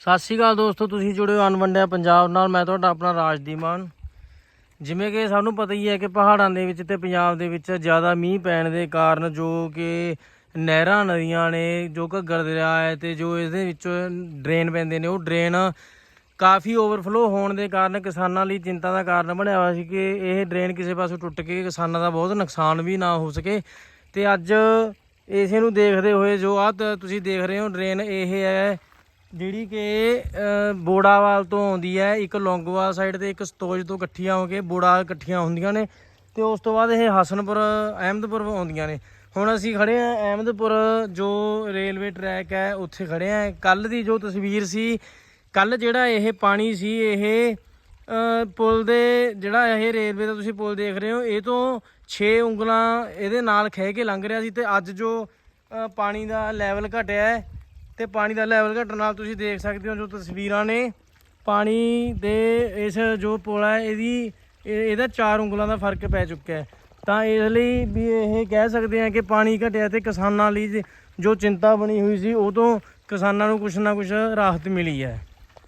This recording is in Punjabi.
ਸਤਿ ਸ਼੍ਰੀ ਅਕਾਲ ਦੋਸਤੋ, ਤੁਸੀਂ ਜੁੜੇ ਹੋ ਅਨਵੰਡਿਆ ਪੰਜਾਬ ਨਾਲ। ਮੈਂ ਤੁਹਾਡਾ ਆਪਣਾ ਰਾਜਦੀਮਾਨ। ਜਿਵੇਂ ਕਿ ਸਾਨੂੰ ਪਤਾ ਹੀ ਹੈ ਕਿ ਪਹਾੜਾਂ ਦੇ ਵਿੱਚ ਤੇ ਪੰਜਾਬ ਦੇ ਵਿੱਚ ਜ਼ਿਆਦਾ ਮੀਂਹ ਪੈਣ ਦੇ ਕਾਰਨ ਜੋ ਕਿ ਨਹਿਰਾਂ, ਨਦੀਆਂ ਨੇ ਜੋ ਘੱਗਰ ਦਰਿਆ ਹੈ ਤੇ ਜੋ ਇਹਦੇ ਵਿੱਚੋਂ ਡਰੇਨ ਪੈਂਦੇ ਨੇ, ਉਹ ਡਰੇਨ ਕਾਫੀ ਓਵਰਫਲੋ ਹੋਣ ਦੇ ਕਾਰਨ ਕਿਸਾਨਾਂ ਲਈ ਚਿੰਤਾ ਦਾ ਕਾਰਨ ਬਣਿਆ ਹੋਇਆ ਸੀ ਕਿ ਇਹ ਡਰੇਨ ਕਿਸੇ ਪਾਸੋਂ ਟੁੱਟ ਕੇ ਕਿਸਾਨਾਂ ਦਾ ਬਹੁਤ ਨੁਕਸਾਨ ਵੀ ਨਾ ਹੋ ਸਕੇ। ਤੇ ਅੱਜ ਇਸੇ ਨੂੰ ਦੇਖਦੇ ਹੋਏ ਜੋ ਆ ਤੁਸੀਂ ਦੇਖ ਰਹੇ ਹੋ, ਡਰੇਨ ਇਹ ਹੈ ਜਿਹੜੀ ਕਿ ਬੋੜਾਵਾਲ ਤੋਂ ਆਉਂਦੀ ਹੈ, ਇੱਕ ਲੌਂਗੋਵਾਲ ਸਾਈਡ ਤੇ ਇੱਕ ਸਤੋਜ ਤੋਂ ਇਕੱਠੀਆਂ ਹੋ ਕੇ ਬੋੜਾ ਇਕੱਠੀਆਂ ਹੁੰਦੀਆਂ ਨੇ ਤੇ ਉਸ ਤੋਂ ਬਾਅਦ ਇਹ ਹਸਨਪੁਰ, ਅਹਿਮਦਪੁਰ ਆਉਂਦੀਆਂ ਨੇ। ਹੁਣ ਅਸੀਂ ਖੜੇ ਆ ਅਹਿਮਦਪੁਰ, ਜੋ ਰੇਲਵੇ ਟਰੈਕ ਹੈ, ਉੱਥੇ ਖੜੇ ਆ ਕੱਲ ਦੀ ਜੋ ਤਸਵੀਰ ਸੀ ਕੱਲ ਜਿਹੜਾ ਇਹ ਪਾਣੀ ਸੀ, ਇਹ ਪੁਲ ਦੇ ਜਿਹੜਾ ਇਹ ਰੇਲਵੇ ਦਾ ਤੁਸੀਂ ਪੁਲ ਦੇਖ ਰਹੇ ਹੋ, ਇਹ ਤੋਂ 6 ਉਂਗਲਾਂ ਇਹਦੇ ਨਾਲ ਖਹਿ ਕੇ ਲੰਘ ਰਿਹਾ ਸੀ ਤੇ ਅੱਜ ਜੋ ਪਾਣੀ ਦਾ ਲੈਵਲ ਘਟਿਆ ਹੈ ਤੇ ਪਾਣੀ ਦਾ ਲੈਵਲ ਘਟਣ ਨਾਲ ਤੁਸੀਂ ਦੇਖ ਸਕਦੇ ਹੋ ਜੋ ਤਸਵੀਰਾਂ ਨੇ। ਪਾਣੀ ਦੇ ਇਸ ਜੋ ਪੁਲ ਹੈ, ਇਹਦੀ ਇਹ- ਇਹਦਾ ਚਾਰ ਉਂਗਲਾਂ ਦਾ ਫ਼ਰਕ ਪੈ ਚੁੱਕਿਆ ਹੈ। ਤਾਂ ਇਸ ਲਈ ਵੀ ਇਹ ਕਹਿ ਸਕਦੇ ਹਾਂ ਕਿ ਪਾਣੀ ਘਟਿਆ ਤੇ ਕਿਸਾਨਾਂ ਲਈ ਜੋ ਚਿੰਤਾ ਬਣੀ ਹੋਈ ਸੀ ਉਹ ਤੋਂ ਕਿਸਾਨਾਂ ਨੂੰ ਕੁਛ ਨਾ ਕੁਛ ਰਾਹਤ ਮਿਲੀ ਹੈ।